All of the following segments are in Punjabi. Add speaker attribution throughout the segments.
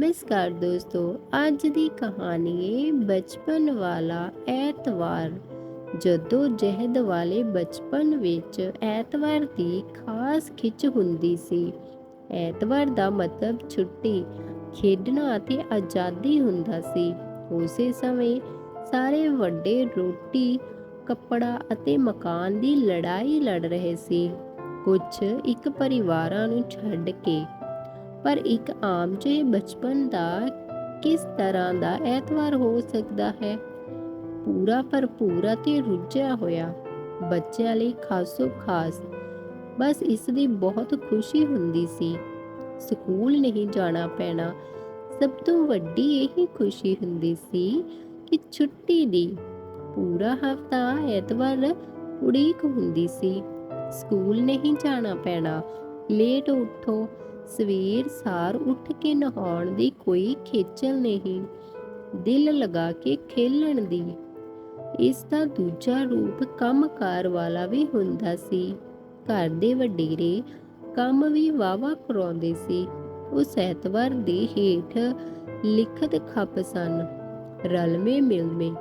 Speaker 1: ਨਮਸਕਾਰ ਦੋਸਤੋ, ਅੱਜ ਦੀ ਕਹਾਣੀ ਹੈ ਬਚਪਨ ਵਾਲਾ ਐਤਵਾਰ। ਜਦੋਂ ਜਹਿਦ ਵਾਲੇ ਬਚਪਨ ਵਿੱਚ ਐਤਵਾਰ ਦੀ ਖਾਸ ਖਿੱਚ ਹੁੰਦੀ ਸੀ। ਐਤਵਾਰ ਦਾ ਮਤਲਬ ਛੁੱਟੀ, ਖੇਡਣਾ ਅਤੇ ਆਜ਼ਾਦੀ ਹੁੰਦਾ ਸੀ। ਉਸੇ ਸਮੇਂ ਸਾਰੇ ਵੱਡੇ ਰੋਟੀ, ਕੱਪੜਾ ਅਤੇ ਮਕਾਨ ਦੀ ਲੜਾਈ ਲੜ ਰਹੇ ਸੀ। ਕੁਝ ਇੱਕ ਪਰਿਵਾਰਾਂ ਨੂੰ ਛੱਡ ਕੇ ਪਰ ਇੱਕ ਆਮ ਜਿਹੇ ਬਚਪਨ ਦਾ ਕਿਸ ਤਰ੍ਹਾਂ ਦਾ ਐਤਵਾਰ ਹੋ ਸਕਦਾ ਹੈ? ਪੂਰਾ ਭਰਪੂਰ ਅਤੇ ਰੁੱਝਿਆ ਹੋਇਆ, ਬੱਚਿਆਂ ਲਈ ਖਾਸੋ ਖਾਸ ਬਸ ਇਸ ਦੀ ਬਹੁਤ ਖੁਸ਼ੀ ਹੁੰਦੀ ਸੀ। ਸਕੂਲ ਨਹੀਂ ਜਾਣਾ ਪੈਣਾ, ਸਭ ਤੋਂ ਵੱਡੀ ਇਹੀ ਖੁਸ਼ੀ ਹੁੰਦੀ ਸੀ ਕਿ ਛੁੱਟੀ ਦੀ ਪੂਰਾ ਹਫਤਾ ਐਤਵਾਰ ਉਡੀਕ ਹੁੰਦੀ ਸੀ। ਸਕੂਲ ਨਹੀਂ ਜਾਣਾ ਪੈਣਾ, ਲੇਟ ਉੱਠੋ ਸਵੇਰ ਸਾਰ ਉੱਠ ਕੇ ਨਹਾਉਣ ਦੀ ਕੋਈ ਖੇਚਲ ਨਹੀਂ। ਦਿਲ ਲਗਾ ਕੇ ਖੇਲਣ ਦੀ। ਇਸ ਦਾ ਦੂਜਾ ਰੂਪ ਕੰਮਕਾਰ ਵਾਲਾ ਵੀ ਹੁੰਦਾ ਸੀ। ਘਰ ਦੇ ਵਡੇਰੇ ਕੰਮ ਵੀ ਵਾਵਾ ਕਰਾਉਂਦੇ ਸੀ। ਉਸ ਐਤਵਾਰ ਦੇ ਹੇਠ ਲਿਖਤ ਖੱਪ ਸਨ, ਰਲਵੇਂ ਮਿਲਵੇਂ।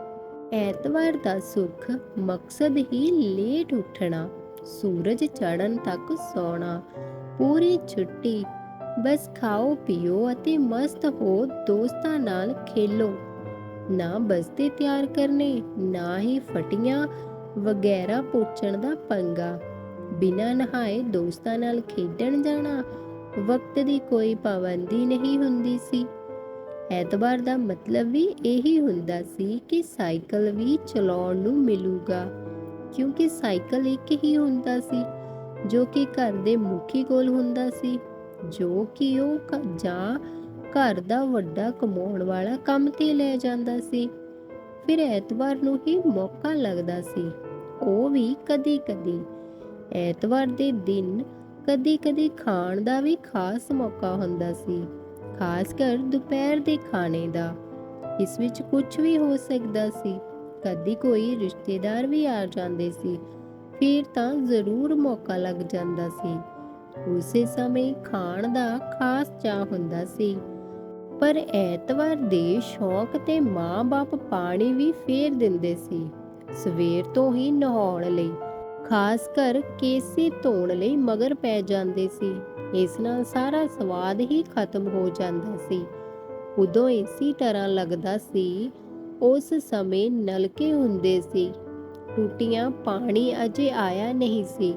Speaker 1: ਐਤਵਾਰ ਦਾ ਸੁੱਖ ਮਕਸਦ ਹੀ ਲੇਟ ਉੱਠਣਾ, ਸੂਰਜ ਚੜ੍ਹਨ ਤੱਕ ਸੌਣਾ, ਪੂਰੀ ਛੁੱਟੀ ਬਸ ਖਾਓ, ਪੀਓ ਅਤੇ ਮਸਤ ਹੋ ਦੋਸਤਾਂ ਨਾਲ ਖੇਲੋ। ਨਾ ਬਸਤੇ ਤਿਆਰ ਕਰਨੇ, ਨਾ ਹੀ ਫਟੀਆਂ ਵਗੈਰਾ ਪੋਚਣ ਦਾ ਪੰਗਾ। ਬਿਨਾਂ ਨਹਾਏ ਦੋਸਤਾਂ ਨਾਲ ਖੇਡਣ ਜਾਣਾ ਵਕਤ ਦੀ ਕੋਈ ਪਾਬੰਦੀ ਨਹੀਂ ਹੁੰਦੀ ਸੀ। ਐਤਵਾਰ ਦਾ ਮਤਲਬ ਵੀ ਇਹੀ ਹੁੰਦਾ ਸੀ ਕਿ ਸਾਈਕਲ ਵੀ ਚਲਾਉਣ ਨੂੰ ਮਿਲੂਗਾ, ਕਿਉਂਕਿ ਸਾਈਕਲ ਇੱਕ ਹੀ ਹੁੰਦਾ ਸੀ, ਜੋ ਕਿ ਘਰ ਦੇ ਮੁਖੀ ਕੋਲ ਹੁੰਦਾ ਸੀ। ਜੋ ਕਿ ਉਹ ਜਾਂ ਘਰ ਦਾ ਵੱਡਾ ਕਮਾਉਣ ਵਾਲਾ ਕੰਮ ਤੇ ਲੈ ਜਾਂਦਾ ਸੀ। ਫਿਰ ਐਤਵਾਰ ਨੂੰ ਹੀ ਮੌਕਾ ਲੱਗਦਾ ਸੀ। ਉਹ ਵੀ ਕਦੀ-ਕਦੀ। ਐਤਵਾਰ ਦੇ ਦਿਨ ਕਦੀ-ਕਦੀ ਖਾਣ ਦਾ ਵੀ ਖਾਸ ਮੌਕਾ ਹੁੰਦਾ ਸੀ, ਖਾਸ ਕਰ ਦੁਪਹਿਰ ਦੇ ਖਾਣੇ ਦਾ। ਇਸ ਵਿੱਚ ਕੁਝ ਵੀ ਹੋ ਸਕਦਾ ਸੀ। ਕਦੀ ਕੋਈ ਰਿਸ਼ਤੇਦਾਰ ਵੀ ਆ ਜਾਂਦੇ ਸੀ। ਫਿਰ ਤਾਂ ਜ਼ਰੂਰ ਮੌਕਾ ਲੱਗ ਜਾਂਦਾ ਸੀ। ਉਸੇ ਸਮੇਂ ਖਾਣ ਦਾ ਖਾਸ ਚਾਹ ਹੁੰਦਾ ਸੀ। ਪਰ ਐਤਵਾਰ ਦੇ ਸ਼ੌਕ ਤੇ ਮਾਂ-ਬਾਪ ਪਾਣੀ ਵੀ ਫੇਰ ਦਿੰਦੇ ਸੀ। ਸਵੇਰ ਤੋਂ ਹੀ ਨਹਾਉਣ ਲਈ, ਖਾਸ ਕਰ ਕੇਸੀ ਧੋਣ ਲਈ ਮਗਰ ਪੈ ਜਾਂਦੇ ਸੀ। ਇਸ ਨਾਲ ਸਾਰਾ ਸਵਾਦ ਹੀ ਖਤਮ ਹੋ ਜਾਂਦਾ ਸੀ। ਉਦੋਂ ਇਸੀ ਤਰ੍ਹਾਂ ਲੱਗਦਾ ਸੀ, ਉਸ ਸਮੇਂ ਨਲਕੇ ਹੁੰਦੇ ਸੀ। ਟੂਟੀਆਂ ਪਾਣੀ ਅਜੇ ਆਇਆ ਨਹੀਂ ਸੀ।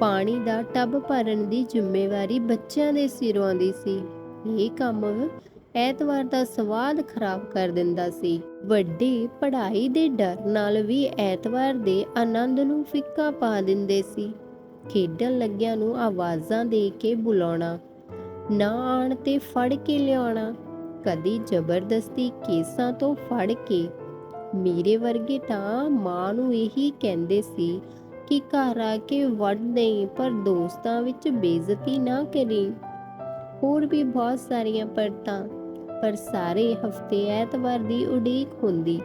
Speaker 1: ਪਾਣੀ ਦਾ ਟੱਬ ਭਰਨ ਦੀ ਜ਼ਿੰਮੇਵਾਰੀ ਬੱਚਿਆਂ ਦੇ ਸਿਰੋਂ ਆਉਂਦੀ ਸੀ। ਇਹ ਕੰਮ ਐਤਵਾਰ ਦਾ ਸਵਾਦ ਖਰਾਬ ਕਰ ਦਿੰਦਾ ਸੀ। ਵੱਡੇ ਪੜ੍ਹਾਈ ਦੇ ਡਰ ਨਾਲ ਵੀ ਐਤਵਾਰ ਦੇ ਆਨੰਦ ਨੂੰ ਫਿੱਕਾ ਪਾ ਦਿੰਦੇ ਸੀ। ਖੇਡਣ ਲੱਗਿਆਂ ਨੂੰ ਆਵਾਜ਼ਾਂ ਦੇ ਕੇ ਬੁਲਾਉਣਾ, ਨਾ ਆਣ ਤੇ ਫੜ ਕੇ ਲਿਆਉਣਾ, ਕਦੀ ਜ਼ਬਰਦਸਤੀ ਕੇਸਾਂ ਤੋਂ ਫੜ ਕੇ। ਮੇਰੇ ਵਰਗੇ ਤਾਂ ਮਾਂ ਨੂੰ ਇਹੀ ਕਹਿੰਦੇ ਸੀ ਕਿ ਘਰ ਆ ਕੇ ਵੱਢ ਨਹੀਂ ਪਰ ਦੋਸਤਾਂ ਵਿੱਚ ਬੇਇੱਜ਼ਤੀ ਨਾ ਕਰੀ। ਹੋਰ ਵੀ ਬਹੁਤ ਸਾਰੀਆਂ ਪਰਤਾਂ, ਪਰ ਸਾਰੇ ਹਫ਼ਤੇ ਐਤਵਾਰ ਦੀ ਉਡੀਕ ਹੁੰਦੀ।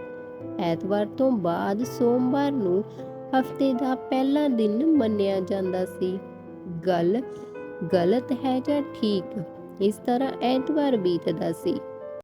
Speaker 1: ਐਤਵਾਰ ਤੋਂ ਬਾਅਦ ਸੋਮਵਾਰ ਨੂੰ ਹਫ਼ਤੇ ਦਾ ਪਹਿਲਾ ਦਿਨ ਮੰਨਿਆ ਜਾਂਦਾ ਸੀ। ਗੱਲ ਗਲਤ ਹੈ ਜਾਂ ਠੀਕ? ਇਸ ਤਰ੍ਹਾਂ ਐਤਵਾਰ ਬੀਤਦਾ ਸੀ।